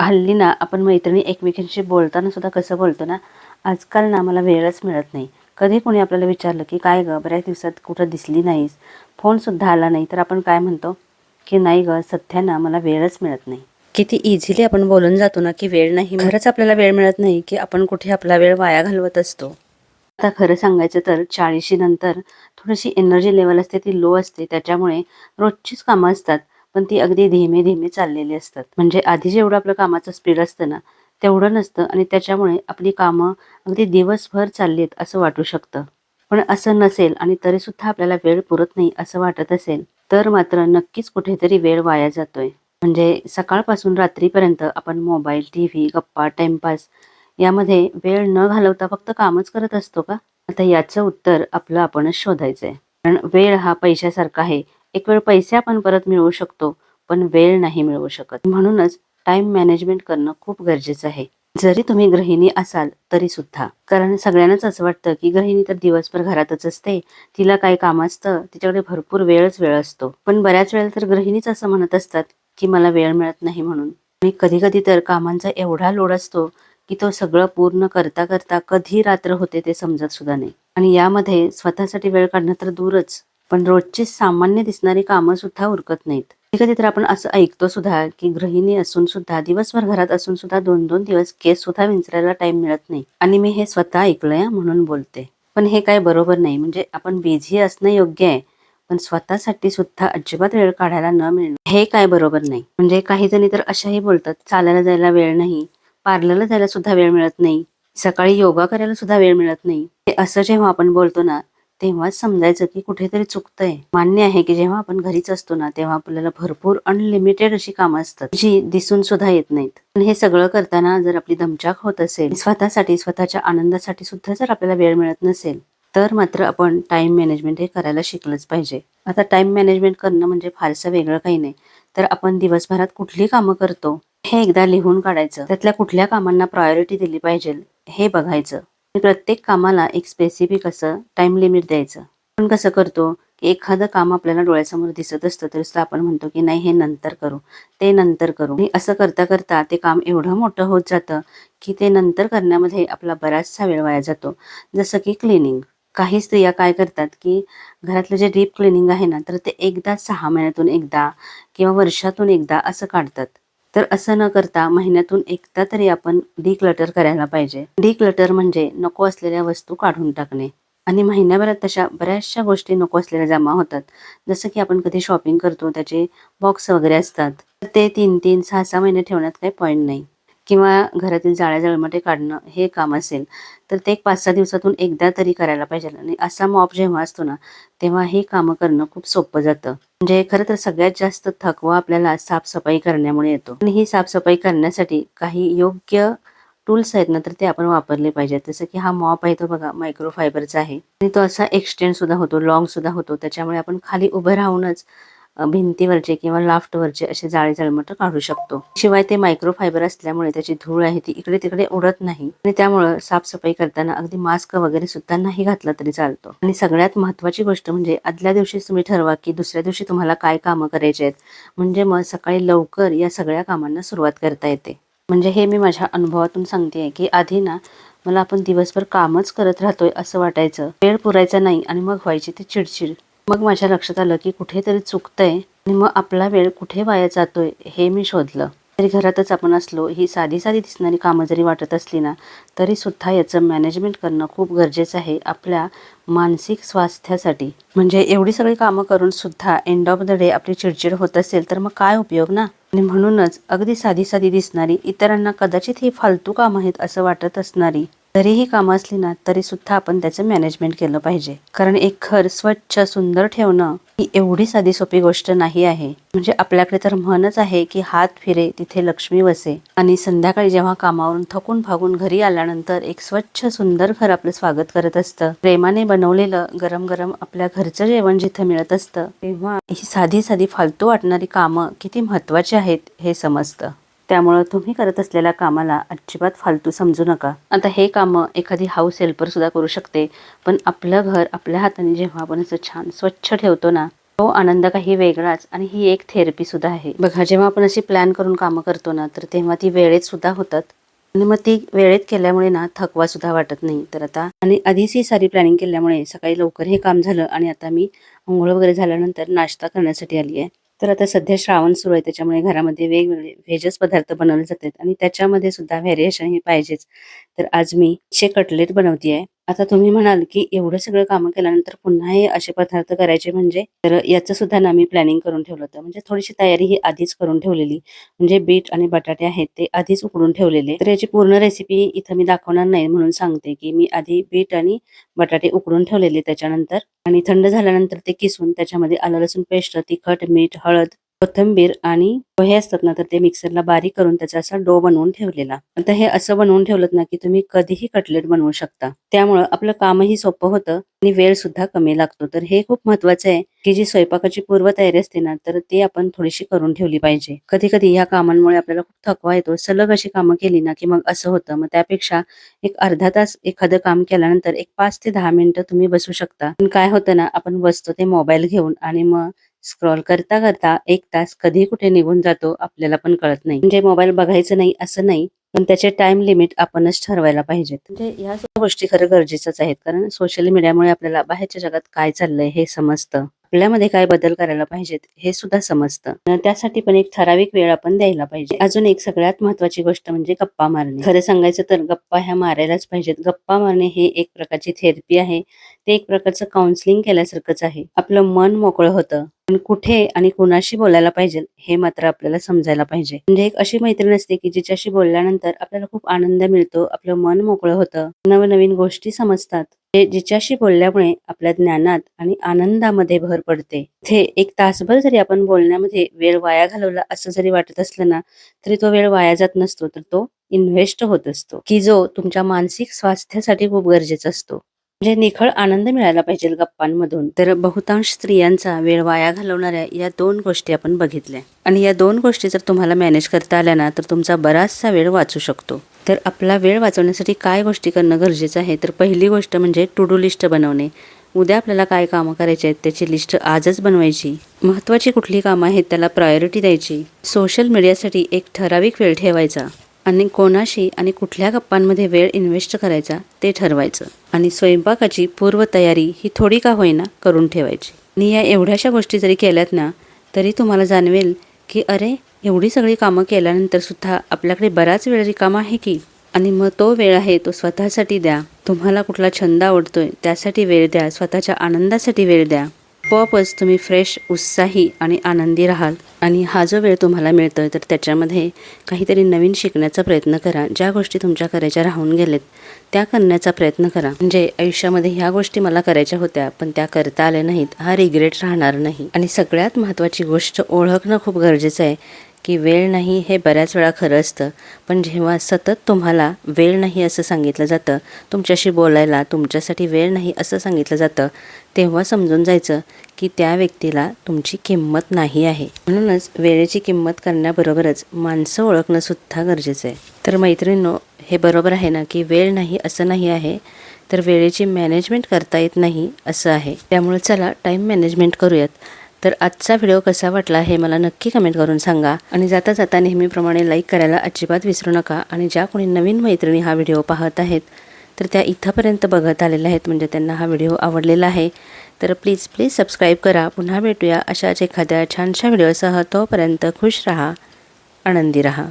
हल्ली ना आपण मैत्रिणी एकमेकींशी बोलताना सुद्धा कसं बोलतो ना आजकाल ना मला वेळच मिळत नाही. कधी कोणी आपल्याला विचारलं की काय गं बऱ्याच दिवसात कुठं दिसली नाहीस? फोनसुद्धा आला नाही. तर आपण काय म्हणतो? की नाही गं सध्या ना मला वेळच मिळत नाही. किती इझिली आपण बोलून जातो ना की वेळ नाही. खरंच आपल्याला वेळ मिळत नाही की आपण कुठे आपला वेळ वाया घालवत असतो. आता खरं सांगायचं तर चाळीशी नंतर थोडीशी एनर्जी लेवल असते ती लो असते. त्याच्यामुळे रोजचीच कामं असतात. पण ती अगदी धीमे धीमे चाललेली असतात. म्हणजे आधी जेवढं आपलं कामाचं स्पीड असतं ना तेवढं नसतं आणि त्याच्यामुळे आपली कामं अगदी दिवसभर चालली आहेत असं वाटू शकतं. पण असं नसेल आणि तरी सुद्धा आपल्याला वेळ पुरत नाही असं वाटत असेल तर मात्र नक्कीच कुठेतरी वेळ वाया जातोय. म्हणजे सकाळपासून रात्रीपर्यंत आपण मोबाईल टी व्ही गप्पा टाइमपास यामध्ये वेळ न घालवता फक्त कामच करत असतो का? आता याचं उत्तर आपलं आपणच शोधायचं आहे कारण वेळ हा पैशासारखा आहे एक वेळ पैसे आपण परत मिळवू शकतो पण वेळ नाही मिळवू शकत. म्हणूनच टाइम मॅनेजमेंट करणं खूप गरजेचं आहे. जरी तुम्ही गृहिणी असाल तरी सुद्धा. कारण सगळ्यांनाच असं वाटतं की गृहिणी तर दिवसभर घरातच असते तिला काय काम असतं तिच्याकडे भरपूर वेळच वेळ असतो. पण बऱ्याच वेळेला तर गृहिणीच असं म्हणत असतात की मला वेळ मिळत नाही म्हणून. आणि कधी कधी तर कामांचा एवढा लोड असतो की तो सगळं पूर्ण करता करता कधी रात्र होते ते समजत सुद्धा नाही. आणि यामध्ये स्वतःसाठी वेळ काढणं तर दूरच. पण रोजची सामान्य दिसणारी कामं सुद्धा उरकत नाहीत. कधी तर आपण असं ऐकतो सुद्धा की गृहिणी असून सुद्धा दिवसभर घरात असून सुद्धा दोन दोन दिवस केस सुद्धा विंचरायला टाइम मिळत नाही. आणि मी हे स्वतः ऐकलंय म्हणून बोलते. पण हे काय बरोबर नाही. म्हणजे आपण बिझी असणं योग्य आहे पण स्वतःसाठी सुद्धा अजिबात वेळ काढायला न मिळणं हे काय बरोबर नाही. म्हणजे काही जणी तर अशाही बोलतात चालायला जायला वेळ नाही पार्लरला जायला सुद्धा वेळ मिळत नाही सकाळी योगा करायला सुद्धा वेळ मिळत नाही. हे असं जेव्हा आपण बोलतो ना तेव्हाच समजायचं की कुठेतरी चुकतंय. मान्य आहे की जेव्हा आपण घरीच असतो ना तेव्हा आपल्याला भरपूर अनलिमिटेड अशी कामं असतात जी दिसून सुद्धा येत नाहीत. पण हे सगळं करताना जर आपली दमचाक होत असेल स्वतःसाठी स्वतःच्या आनंदासाठी सुद्धा जर आपल्याला वेळ मिळत नसेल तर मात्र आपण टाइम मॅनेजमेंट हे करायला शिकलंच पाहिजे. आता टाइम मॅनेजमेंट करणं म्हणजे फारसं वेगळं काही नाही तर आपण दिवसभरात कुठली कामं करतो हे एकदा लिहून काढायचं त्यातल्या कुठल्या कामांना प्रायोरिटी दिली पाहिजे हे बघायचं. आणि प्रत्येक कामाला एक स्पेसिफिक असं टाइम लिमिट द्यायचं. आपण कसं करतो की एखादं काम आपल्याला डोळ्यासमोर दिसत असतं तरी सुद्धा आपण म्हणतो की नाही हे नंतर करू ते नंतर करू. आणि असं करता करता ते काम एवढं मोठं होत जातं की ते नंतर करण्यामध्ये आपला बराचसा वेळ वाया जातो. जसं की क्लिनिंग काही स्त्रिया काय करतात की घरातलं जे डीप क्लिनिंग आहे ना तर ते एकदा सहा महिन्यातून एकदा किंवा वर्षातून एकदा असं काढतात. तर असं न करता महिन्यातून एकदा तरी आपण डिक्लटर करायला पाहिजे. डिक्लटर म्हणजे नको असलेल्या वस्तू काढून टाकणे. आणि महिन्याभरात तशा बऱ्याचशा गोष्टी नको असलेल्या जमा होतात. जसं की आपण कधी शॉपिंग करतो त्याचे बॉक्स वगैरे असतात. तर ते तीन तीन सहा सहा महिने ठेवण्यात काही पॉईंट नाही. किंवा घरातील जाळ्या जळमटे काढणं हे काम असेल तर ते एक पाच सहा दिवसातून एकदा तरी करायला पाहिजे. आणि असा मॉप जेव्हा असतो ना तेव्हा हे कामं करणं खूप सोपं जातं. म्हणजे खरं तर सगळ्यात जास्त थकवा आपल्याला साफसफाई करण्यामुळे येतो. आणि ही साफसफाई करण्यासाठी काही योग्य टूल्स आहेत ना तर ते आपण वापरले पाहिजेत. जसं की हा मॉप आहे तो बघा मायक्रो फायबरचा आहे. आणि तो असा एक्सटेंड सुद्धा होतो लॉंग सुद्धा होतो. त्याच्यामुळे आपण खाली उभं राहूनच भिंतीवरचे किंवा लाफ्टवरचे असे जाळे जळमट काढू शकतो. शिवाय ते मायक्रो फायबर असल्यामुळे त्याची धूळ आहे ती इकडे तिकडे उडत नाही आणि त्यामुळं साफसफाई करताना अगदी मास्क वगैरे सुद्धा नाही घातला तरी चालतो. आणि सगळ्यात महत्वाची गोष्ट म्हणजे आदल्या दिवशी तुम्ही ठरवा की दुसऱ्या दिवशी तुम्हाला काय कामं करायचे आहेत. म्हणजे मग सकाळी लवकर या सगळ्या कामांना सुरुवात करता येते. म्हणजे हे मी माझ्या अनुभवातून सांगते की आधी ना मला आपण दिवसभर कामच करत राहतोय असं वाटायचं. वेळ पुरायचा नाही आणि मग व्हायची ती चिडचिड. मग माझ्या लक्षात आलं की कुठेतरी चुकतंय आणि मग आपला वेळ कुठे वाया जातोय हे मी शोधलं. तरी घरातच आपण असलो ही साधी साधी दिसणारी कामं जरी वाटत असली ना तरी सुद्धा याचं मॅनेजमेंट करणं खूप गरजेचं आहे आपल्या मानसिक स्वास्थ्यासाठी. म्हणजे एवढी सगळी कामं करून सुद्धा एंड ऑफ द डे आपली चिडचिड होत असेल तर मग काय उपयोग ना? आणि म्हणूनच अगदी साधी साधी दिसणारी इतरांना कदाचित ही फालतू कामं आहेत असं वाटत असणारी तरीही कामं असली ना तरी सुद्धा आपण त्याचं मॅनेजमेंट केलं पाहिजे. कारण एक घर स्वच्छ सुंदर ठेवणं ही एवढी साधी सोपी गोष्ट नाही आहे. म्हणजे आपल्याकडे तर म्हणच आहे की हात फिरे तिथे लक्ष्मी वसे आणि संध्याकाळी जेव्हा कामावरून थकून भागून घरी आल्यानंतर एक स्वच्छ सुंदर घर आपलं स्वागत करत असतं. प्रेमाने बनवलेलं गरम गरम आपल्या घरचं जेवण जिथं मिळत असतं तेव्हा ही साधी साधी फालतू वाटणारी कामं किती महत्वाची आहेत हे समजतं. त्यामुळं तुम्ही करत असलेल्या कामाला अजिबात फालतू समजू नका. आता हे कामं एखादी हाऊस हेल्पर सुद्धा करू शकते पण आपलं घर आपल्या हाताने जेव्हा आपण असं छान स्वच्छ ठेवतो ना तो आनंद काही वेगळाच आणि ही एक थेरपी सुद्धा आहे. बघा जेव्हा आपण अशी प्लॅन करून कामं करतो ना तर तेव्हा ती वेळेत सुद्धा होतात. आणि मग ती वेळेत केल्यामुळे ना थकवा सुद्धा वाटत नाही. तर आता आणि आधीच ही सारी प्लॅनिंग केल्यामुळे सकाळी लवकर हे काम झालं आणि आता मी आंघोळ वगैरे झाल्यानंतर नाश्ता करण्यासाठी आली आहे तर आता सध्या श्रावण सुरू आहे त्याच्यामुळे घरामध्ये वेगवेगळे व्हेजच पदार्थ बनवले जातात आणि त्याच्यामध्ये सुद्धा व्हेरिएशन हे पाहिजेच. तर आज मी शे कटलेट बनवते आहे आता तुम्ही म्हणाल की एवढं सगळं कामं केल्यानंतर पुन्हा हे असे पदार्थ करायचे म्हणजे तर याचं सुद्धा ना मी प्लॅनिंग करून ठेवलं होतं. म्हणजे थोडीशी तयारी ही आधीच करून ठेवलेली. म्हणजे बीट आणि बटाटे आहेत ते आधीच उकडून ठेवलेले. तर याची पूर्ण रेसिपी इथं मी दाखवणार नाही म्हणून सांगते की मी आधी बीट आणि बटाटे उकडून ठेवलेले त्याच्यानंतर आणि थंड झाल्यानंतर ते किसून त्याच्यामध्ये आलं लसूण पेस्ट तिखट मीठ हळद कोथिंबीर आणि पोहे असतात ना तर ते मिक्सरला बारीक करून त्याचा असा डो बनवून ठेवलेला. आता हे असं बनवून ठेवलं ना की तुम्ही कधीही कटलेट बनवू शकता. त्यामुळं आपलं कामही सोपं होतं आणि वेळ सुद्धा कमी लागतो. तर हे खूप महत्वाचं आहे की जी स्वयंपाकाची पूर्व तयारी असते ना तर ती आपण थोडीशी करून ठेवली पाहिजे. कधी कधी ह्या कामांमुळे आपल्याला खूप थकवा येतो. सलग अशी कामं केली ना की मग असं होतं. मग त्यापेक्षा एक अर्धा तास एखादं काम केल्यानंतर एक पाच ते दहा मिनिटं तुम्ही बसू शकता. पण काय होतं ना आपण बसतो ते मोबाईल घेऊन आणि मग स्क्रॉल करता करता एक तास कधी कुठे निघून जातो आपल्याला पण कळत नाही. म्हणजे मोबाईल बघायचं नाही असं नाही पण त्याचे टाइम लिमिट आपणच ठरवायला पाहिजेत. म्हणजे ह्या सगळ्या गोष्टी खरं गरजेच्याच आहेत कारण सोशल मीडियामुळे आपल्याला बाहेरच्या जगात काय चाललंय हे समजतं. आपल्यामध्ये काय बदल करायला पाहिजेत हे सुद्धा समजतं. त्यासाठी पण एक ठराविक वेळ आपण द्यायला पाहिजे. अजून एक सगळ्यात महत्वाची गोष्ट म्हणजे गप्पा मारणे. खरं सांगायचं तर गप्पा ह्या मारायलाच पाहिजेत. गप्पा मारणे हे एक प्रकारची थेरपी आहे. ते एक प्रकारचं काउन्सिलिंग केल्यासारखंच आहे. आपलं मन मोकळं होतं. पण कुठे आणि कुणाशी बोलायला पाहिजे हे मात्र आपल्याला समजायला पाहिजे. म्हणजे एक अशी मैत्रीण असते की जिच्याशी बोलल्यानंतर आपल्याला खूप आनंद मिळतो आपलं मन मोकळं होतं नवनवीन गोष्टी समजतात. जे जिच्याशी बोलल्यामुळे आपल्या ज्ञानात आणि आनंदामध्ये भर पडते. इथे एक तासभर जरी आपण बोलण्यामध्ये वेळ वाया घालवला असं जरी वाटत असलं ना तरी तो वेळ वाया जात नसतो तर तो इन्व्हेस्ट होत असतो. की जो तुमच्या मानसिक स्वास्थ्यासाठी खूप गरजेचा असतो. म्हणजे निखळ आनंद मिळायला पाहिजे गप्पांमधून. तर बहुतांश स्त्रियांचा वेळ वाया घालवणाऱ्या या दोन गोष्टी आपण बघितल्या. आणि या दोन गोष्टी जर तुम्हाला मॅनेज करता आल्या ना तर तुमचा बराचसा वेळ वाचू शकतो. तर आपला वेळ वाचवण्यासाठी काय गोष्टी करणं गरजेचं आहे? तर पहिली गोष्ट म्हणजे टू डू लिस्ट बनवणे. उद्या आपल्याला काय कामं करायची आहेत त्याची लिस्ट आजच बनवायची. महत्त्वाची कुठली कामं आहेत त्याला प्रायोरिटी द्यायची. सोशल मीडियासाठी एक ठराविक वेळ ठेवायचा. आणि कोणाशी आणि कुठल्या गप्पांमध्ये वेळ इन्व्हेस्ट करायचा ते ठरवायचं. आणि स्वयंपाकाची पूर्वतयारी ही थोडी का होईना करून ठेवायची. आणि या एवढ्याशा गोष्टी जरी केल्यात ना तरी तुम्हाला जाणवेल की अरे एवढी सगळी कामं केल्यानंतर सुद्धा आपल्याकडे बराच वेळ रिकामा आहे की? आणि मग तो वेळ आहे तो स्वतःसाठी द्या. तुम्हाला कुठला छंद आवडतोय त्यासाठी वेळ द्या स्वतःच्या आनंदासाठी वेळ द्या. आपोआपच तुम्ही फ्रेश उत्साही आणि आनंदी राहाल. आणि हा जो वेळ तुम्हाला मिळतो आहे तर त्याच्यामध्ये काहीतरी नवीन शिकण्याचा प्रयत्न करा. ज्या गोष्टी तुमच्या करायच्या राहून गेलेत त्या करण्याचा प्रयत्न करा. म्हणजे आयुष्यामध्ये ह्या गोष्टी मला करायच्या होत्या पण त्या करता आल्या नाहीत. हा रिग्रेट राहणार नाही. आणि सगळ्यात महत्त्वाची गोष्ट ओळखणं खूप गरजेचं आहे. की वेळ नाही हे बऱ्याच वेळा खरं असतं. पण जेव्हा सतत तुम्हाला वेळ नाही असं सांगितलं जातं तुमच्याशी बोलायला तुमच्यासाठी वेळ नाही असं सांगितलं जातं तेव्हा समजून जायचं की त्या व्यक्तीला तुमची किंमत नाही आहे. म्हणूनच वेळेची किंमत करण्याबरोबरच माणसं ओळखणं सुद्धा गरजेचं आहे. तर मैत्रिणींनो हे बरोबर आहे ना की वेळ नाही असं नाही आहे? तर वेळेची मॅनेजमेंट करता येत नाही असं आहे. त्यामुळे चला टाईम मॅनेजमेंट करूयात. तर आजचा व्हिडिओ कसा वाटला हे मला नक्की कमेंट करून सांगा. आणि जाता जाता नेहमीप्रमाणे लाईक करायला अजिबात विसरू नका. आणि ज्या कोणी नवीन मैत्रिणी हा व्हिडिओ पाहत आहेत तर त्या इथंपर्यंत बघत आलेल्या आहेत म्हणजे त्यांना हा व्हिडिओ आवडलेला आहे. तर प्लीज प्लीज सबस्क्राईब करा. पुन्हा भेटूया अशाच एखाद्या छानशा व्हिडिओसह. तोपर्यंत खुश राहा आनंदी राहा.